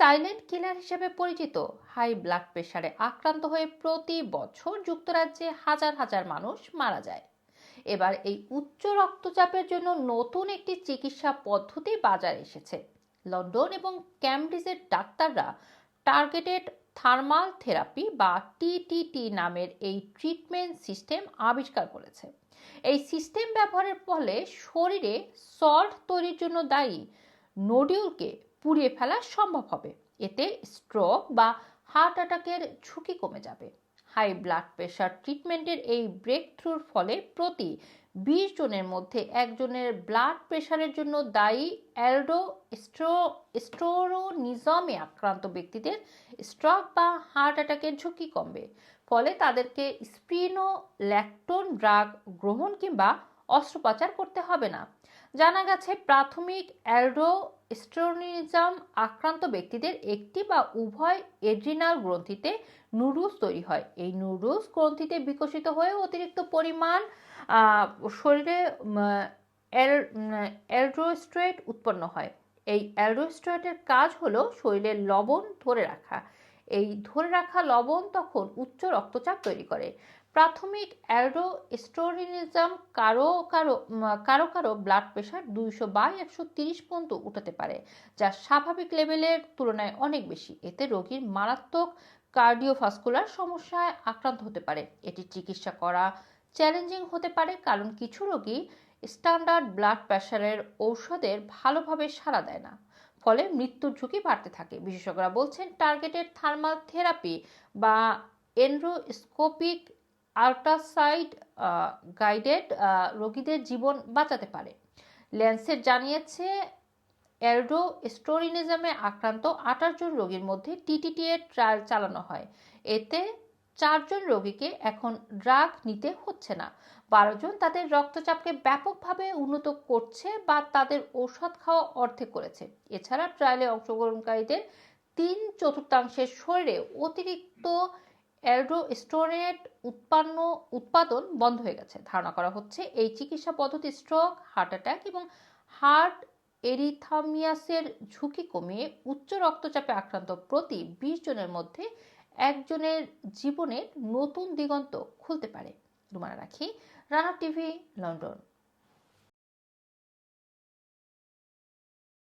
Silent killer হিসেবে পরিচিত। High blood প্রেশারে আক্রান্ত হয়ে প্রতি বছর যুক্তরাজ্যে হাজার হাজার মানুষ মারা যায়। এবার এই উচ্চ রক্তচাপের জন্য নতুন একটি চিকিৎসা পদ্ধতি বাজারে এসেছে। লন্ডন এবং ক্যামব্রিজের ডাক্তাররা টার্গেটেড থার্মাল থেরাপি বা টিটিটি নামের এই ট্রিটমেন্ট সিস্টেম আবিষ্কার করেছে। এই সিস্টেম ব্যবহারের ফলে শরীরে সল্ট তৈরির জন্য দায়ী নোডিউলকে পুড়িয়ে ফেলা সম্ভব হবে। এতে স্ট্রোক বা হার্ট অ্যাটাকের ঝুঁকি কমে যাবে। হাই ব্লাড প্রেশার ট্রিটমেন্টের এই ব্রেক থ্রুর ফলে প্রতি বিশ জনের মধ্যে একজনের ব্লাড প্রেশারের জন্য দায়ী অ্যালডো স্ট্রো স্ট্রোরোনিজমে আক্রান্ত ব্যক্তিদের স্ট্রোক বা হার্ট অ্যাটাকের ঝুঁকি কমবে। ফলে তাদেরকে স্প্রিনো ল্যাকটোন ড্রাগ গ্রহণ কিংবা অস্ত্রোপচার করতে হবে না। জানা গেছে, প্রাথমিক অ্যালডোস্টেরনিজম আক্রান্ত ব্যক্তিদের একটি বা উভয় এড্রিনাল গ্রন্থিতে নুডলস তৈরি হয়। এই নুডলস গ্রন্থিতে বিকশিত হয়ে অতিরিক্ত পরিমাণ শরীরে অ্যালড্রোস্ট্রেট উৎপন্ন হয়। এই অ্যালডোস্ট্রেটের কাজ হলো শরীরের লবণ ধরে রাখা। এই ধরে রাখা লবণ তখন উচ্চ রক্তচাপ তৈরি করে। প্রাথমিক অ্যালডোস্টোরিনিজম কারও কারও কারও কারও ব্লাড প্রেশার দুইশো বাই একশো তিরিশ পর্যন্ত উঠাতে পারে, যা স্বাভাবিক লেভেলের তুলনায় অনেক বেশি। এতে রোগীর মারাত্মক কার্ডিওভাস্কুলার সমস্যায় আক্রান্ত হতে পারে। এটি চিকিৎসা করা চ্যালেঞ্জিং হতে পারে, কারণ কিছু রোগী স্ট্যান্ডার্ড ব্লাড প্রেশারের ঔষধের ভালোভাবে সাড়া দেয় না, ফলে মৃত্যুর ঝুঁকি বাড়তে থাকে। বিশেষজ্ঞরা বলছেন টার্গেটেড থার্মাল থেরাপি বা এন্ড্রোস্কোপিক আল্ট্রাসাইড গাইডেড রোগীদের জীবন বাঁচাতে পারে। ল্যান্সেট জানিয়েছে এলডো স্টোরিনিজমে আক্রান্ত জন রোগীর মধ্যে টিটিটি এর ট্রায়াল চালানো হয়। এতে চারজন রোগীকে এখন ড্রাগ নিতে হচ্ছে না। বারো জন তাদের রক্তচাপকে ব্যাপকভাবে উন্নত করছে বা তাদের ঔষধ খাওয়া অর্ধেক করেছে। এছাড়া ট্রায়ালে অংশগ্রহণকারীদের তিন চতুর্থাংশের শরীরে অতিরিক্ত অ্যালডোস্টোরেট উৎপন্ন, উৎপাদন বন্ধ হয়ে গেছে। ধারণা করা হচ্ছে এই চিকিৎসা পদ্ধতি স্ট্রোক হার্ট অ্যাটাক এবং হার্ট এরিথামিয়াসের ঝুঁকি কমিয়ে উচ্চ রক্তচাপে আক্রান্ত প্রতি বিশ জনের মধ্যে একজনের জীবনের নতুন দিগন্ত খুলতে পারে। রুমানা রাখি, রানা টিভি, লন্ডন।